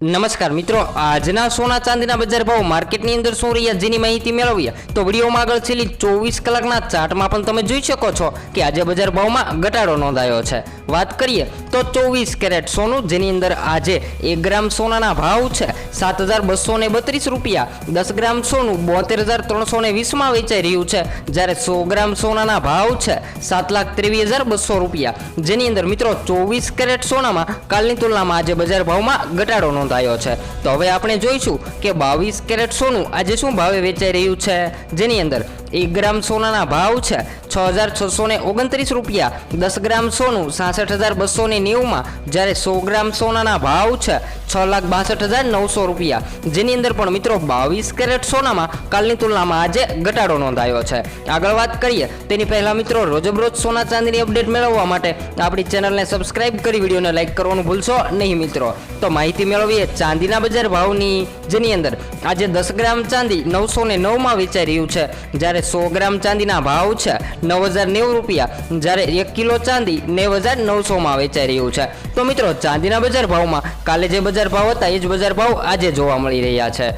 નમસ્કાર મિત્રો, આજના સોના ચાંદીના બજાર ભાવ માર્કેટની અંદર શું રહ્યા જેની માહિતી મેળવીએ, તો વિડીયોમાં આગળ છેલ્લી ચોવીસ કલાકના ચાર્ટમાં પણ તમે જોઈ શકો છો કે આજે બજાર ભાવમાં ઘટાડો નોંધાયો છે. વાત કરીએ, તો ચોવીસ કેરેટ સોનું, જેની અંદર આજે એક ગ્રામ સોનાના ભાવ છે, સાત હજાર બસો ને બત્રીસ રૂપિયા. દસ ગ્રામ સોનું બોતેર હજાર ત્રણસો ને વીસમાં વેચાઈ રહ્યું છે. જ્યારે સો ગ્રામ સોનાના ભાવ છે, સાત લાખ ત્રેવીસ હજાર બસો રૂપિયા. જેની અંદર મિત્રો, ચોવીસ કેરેટ સોનામાં કાલની તુલનામાં આજે બજાર ભાવમાં ઘટાડો નોંધાયો છે. તો હવે આપણે જોઈશું કે બાવીસ કેરેટ સોનું આજે શું ભાવે વેચાઈ રહ્યું છે? જેની અંદર એક ગ્રામ સોનાના ભાવ છે છ હજાર છસો ને ઓગણત્રીસ રૂપિયા. દસ ગ્રામ સોનું સાસઠ હજાર બસો ને નેવુંમાં. જ્યારે સો ગ્રામ સોનાના ભાવ છે છ લાખ બાસઠ હજાર નવસો રૂપિયા. જેની અંદર પણ મિત્રો બાવીસ કેરેટ સોનામાં કાલની તુલનામાં આજે ઘટાડો નોંધાયો છે. આગળ વાત કરીએ, તેની પહેલાં મિત્રો રોજબરોજ સોના ચાંદીની અપડેટ મેળવવા માટે આપણી ચેનલને સબસ્ક્રાઇબ કરી વિડીયોને લાઇક કરવાનું ભૂલશો નહીં મિત્રો. તો માહિતી મેળવીએ ચાંદીના બજાર ભાવની, જેની અંદર આજે દસ ગ્રામ ચાંદી નવસો ને નવમાં વેચાઈ રહ્યું છે. જ્યારે સો ગ્રામ ચાંદીના ભાવ છે નવ હજાર નેવું રૂપિયા. જ્યારે એક કિલો ચાંદી નેવ હજાર નવસોમાં વેચાઈ રહ્યું છે. તો મિત્રો ચાંદીના બજાર ભાવમાં કાલે જે બજાર ભાવ હતા એ જ બજાર ભાવ આજે જોવા મળી રહ્યા છે.